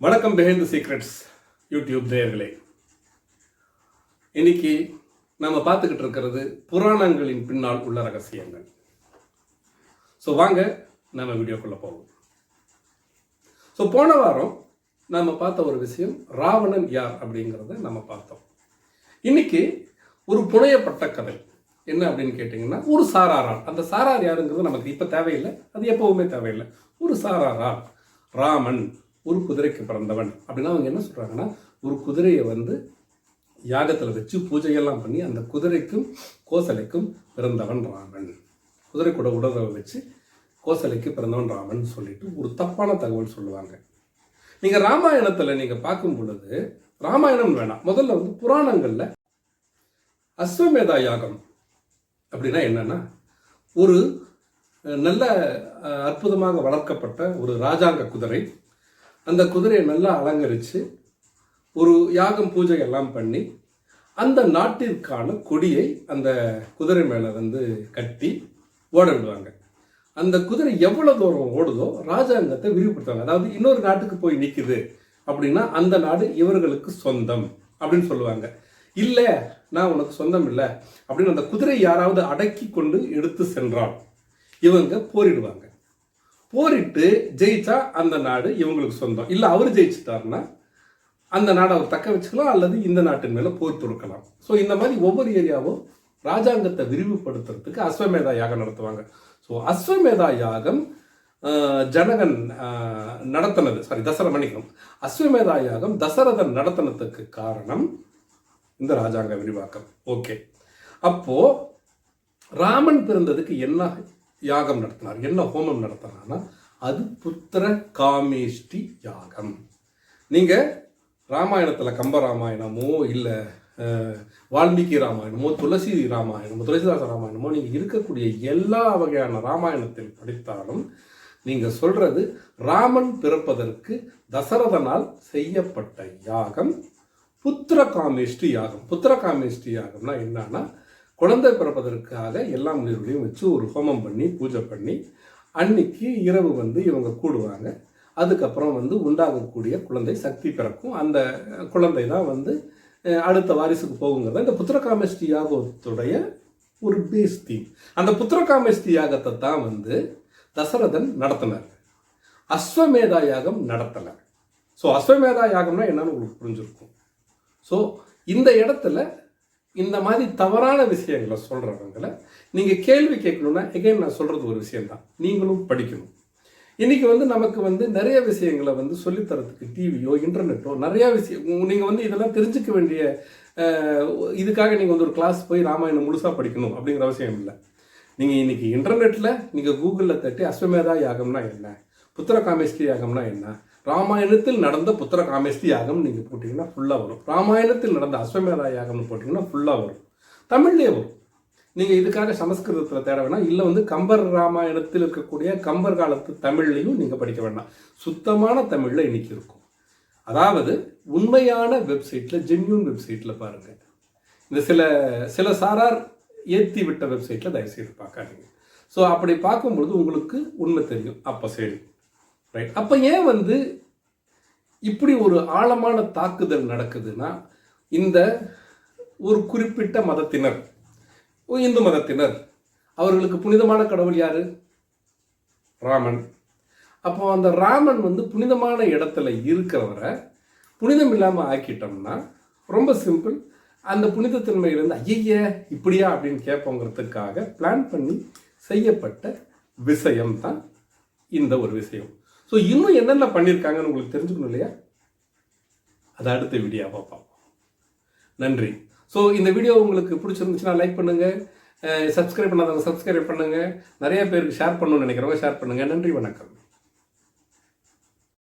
வணக்கம் behind the secrets YouTube நேயர்களே. இன்னைக்கு நம்ம பார்த்துக்கிட்டு இருக்கிறது புராணங்களின் பின்னால் உள்ள ரகசியங்கள். ஸோ வாங்க நம்ம வீடியோக்குள்ள போவோம். ஸோ போன வாரம் நம்ம பார்த்த ஒரு விஷயம் ராவணன் யார் அப்படிங்கிறத நம்ம பார்த்தோம். இன்னைக்கு ஒரு புனையப்பட்ட கதை. என்ன அப்படின்னு கேட்டிங்கன்னா ஒரு சாராரால். அந்த சாரார் யாருங்கிறது நமக்கு இப்போ தேவையில்லை. அது எப்போவுமே தேவையில்லை. ஒரு சாராரால். ராமன் ஒரு குதிரைக்கு பிறந்தவன். அப்படின்னா அவங்க என்ன சொல்கிறாங்கன்னா ஒரு குதிரையை வந்து யாகத்தில் வச்சு பூஜையெல்லாம் பண்ணி அந்த குதிரைக்கும் கோசலைக்கும் பிறந்தவன் ராமன். குதிரை கூட உடலை வச்சு கோசலைக்கு பிறந்தவன் ராமன் சொல்லிட்டு ஒரு தப்பான தகவல் சொல்லுவாங்க. நீங்கள் ராமாயணத்தில் நீங்கள் பார்க்கும் பொழுது ராமாயணம் வேணாம். முதல்ல வந்து புராணங்களில் அஸ்வமேதா யாகம் அப்படின்னா என்னன்னா ஒரு நல்ல அற்புதமாக வளர்க்கப்பட்ட ஒரு ராஜாங்க குதிரை. அந்த குதிரையை நல்லா அலங்கரித்து ஒரு யாகம் பூஜை எல்லாம் பண்ணி அந்த நாட்டிற்கான கொடியை அந்த குதிரை மேலே வந்து கட்டி ஓட விடுவாங்க அந்த குதிரை எவ்வளோ தூரம் ஓடுதோ ராஜாங்கத்தை விரிவுபடுத்துவாங்க அதாவது இன்னொரு நாட்டுக்கு போய் நிற்குது அப்படின்னா அந்த நாடு இவர்களுக்கு சொந்தம் அப்படின்னு சொல்லுவாங்க. இல்லை நான் உனக்கு சொந்தம் இல்லை அப்படின்னு அந்த குதிரை யாராவது அடக்கி கொண்டு எடுத்து சென்றான் இவங்க போரிடுவாங்க. போரிட்டு ஜெயிச்சா அந்த நாடு இவங்களுக்கு சொந்தம். இல்லை அவர் ஜெயிச்சிட்டாருன்னா அந்த நாடை அவர் தக்க வச்சுக்கலாம் அல்லது இந்த நாட்டின் மேலே போர் தொடுக்கலாம். ஸோ இந்த மாதிரி ஒவ்வொரு ஏரியாவும் ராஜாங்கத்தை விரிவுபடுத்துறதுக்கு அஸ்வமேதா யாகம் நடத்துவாங்க. ஸோ அஸ்வமேதா யாகம் ஜனகன் நடத்தினது. சாரி தசர மன்னிக்கணும். அஸ்வமேதா யாகம் தசரதன் நடத்தினதுக்கு காரணம் இந்த ராஜாங்க விரிவாக்கம். ஓகே. அப்போ ராமன் பிறந்ததுக்கு என்ன யாகம் நடத்தினார்? என்ன ஹோமம் நடத்தினார்னா அது புத்திர காமேஷ்டி யாகம். நீங்க ராமாயணத்துல கம்ப ராமாயணமோ இல்லை வால்மீகி ராமாயணமோ துளசி ராமாயணமோ துளசிதாச ராமாயணமோ நீங்க இருக்கக்கூடிய எல்லா வகையான ராமாயணத்தில் படித்தாலும் நீங்க சொல்றது ராமன் பிறப்பதற்கு தசரதனால் செய்யப்பட்ட யாகம். புத்திர காமேஷ்டி யாகம். புத்திர காமேஷ்டி யாகம்னா என்னன்னா குழந்தை பிறப்பதற்காக எல்லா முனிவர்களையும் வச்சு ஒரு ஹோமம் பண்ணி பூஜை பண்ணி அன்னைக்கு இரவு வந்து இவங்க கூடுவாங்க. அதுக்கப்புறம் வந்து உண்டாகக்கூடிய குழந்தை சக்தி பிறக்கும். அந்த குழந்தை தான் வந்து அடுத்த வாரிசுக்கு போகுங்கிறத இந்த புத்திரகாமேஷ்டி யாகத்துடைய ஒரு பேஸ் தீம் அந்த புத்திரகாமேஷ்டி யாகத்தை தான் வந்து தசரதன் நடத்தினார். அஸ்வமேதா யாகம் நடத்தலை. ஸோ அஸ்வமேதா யாகம்னா என்னன்னு உங்களுக்கு புரிஞ்சிருக்கும். ஸோ இந்த இடத்துல இந்த மாதிரி தவறான விஷயங்களை சொல்கிறவங்கள நீங்கள் கேள்வி கேட்கணுன்னா எகைன் நான் சொல்கிறது ஒரு விஷயந்தான் நீங்களும் படிக்கணும். இன்றைக்கி வந்து நமக்கு வந்து நிறைய விஷயங்களை வந்து சொல்லித்தரத்துக்கு டிவியோ இன்டர்நெட்டோ நிறையா விஷயம் நீங்கள் வந்து இதெல்லாம் தெரிஞ்சுக்க வேண்டிய இதுக்காக நீங்கள் வந்து ஒரு கிளாஸ் போய் ராமாயணம் முழுசாக படிக்கணும் அப்படிங்கிற அவசியம் இல்லை. நீங்கள் இன்றைக்கி இன்டர்நெட்டில் நீங்கள் கூகுளில் தட்டி அஸ்வமேதா யாகம்னா என்ன? புத்திர காமேஷ்டி யாகம்னா என்ன? ராமாயணத்தில் நடந்த புத்திர காமேஷ்டி யாகம் நீங்கள் போட்டிங்கன்னா ஃபுல்லாக வரும். ராமாயணத்தில் நடந்த அஸ்வமேதா யாகம்னு போட்டிங்கன்னா ஃபுல்லாக வரும். தமிழ்லேயே வரும். நீங்கள் இதுக்காக சமஸ்கிருதத்தில் தேட வேணாம். இல்லை வந்து கம்பர் ராமாயணத்தில் இருக்கக்கூடிய கம்பர் காலத்து தமிழ்லையும் நீங்கள் படிக்க வேண்டாம் சுத்தமான தமிழில் இன்னைக்கு இருக்கும். அதாவது உண்மையான வெப்சைட்டில் ஜென்யூன் வெப்சைட்டில் பாருங்கள் இந்த சில சில சாரார் ஏற்றி விட்ட வெப்சைட்டில் தயவுசெய்து பார்க்காதீங்க. ஸோ அப்படி பார்க்கும்பொழுது உங்களுக்கு உண்மை தெரியும். அப்போ சரி ரைட் அப்போ ஏன் வந்து இப்படி ஒரு ஆழமான தாக்குதல் நடக்குதுன்னா இந்த ஒரு குறிப்பிட்ட மதத்தினர் இந்து மதத்தினர் அவர்களுக்கு புனிதமான கடவுள் யார்? ராமன். அப்போ அந்த ராமன் வந்து புனிதமான இடத்துல இருக்கிறவரை புனிதம் இல்லாமல் ஆக்கிட்டோம்னா ரொம்ப சிம்பிள் அந்த புனிதத்தன்மையிலேருந்து ஐய இப்படியா அப்படின்னு கேட்போங்கிறதுக்காக பிளான் பண்ணி செய்யப்பட்ட விஷயம் தான் இந்த ஒரு விஷயம். ஸோ இன்னும் என்னென்ன பண்ணியிருக்காங்கன்னு உங்களுக்கு தெரிஞ்சுக்கணும் இல்லையா? அதை அடுத்த வீடியோவாக பார்ப்போம். நன்றி. ஸோ இந்த வீடியோ உங்களுக்கு பிடிச்சிருந்துச்சுன்னா லைக் பண்ணுங்கள் சப்ஸ்கிரைப் பண்ணாதவங்க சப்ஸ்கிரைப் பண்ணுங்க. நிறைய பேருக்கு ஷேர் பண்ணணும்னு நினைக்கிறவங்க ஷேர் பண்ணுங்கள் நன்றி வணக்கம்.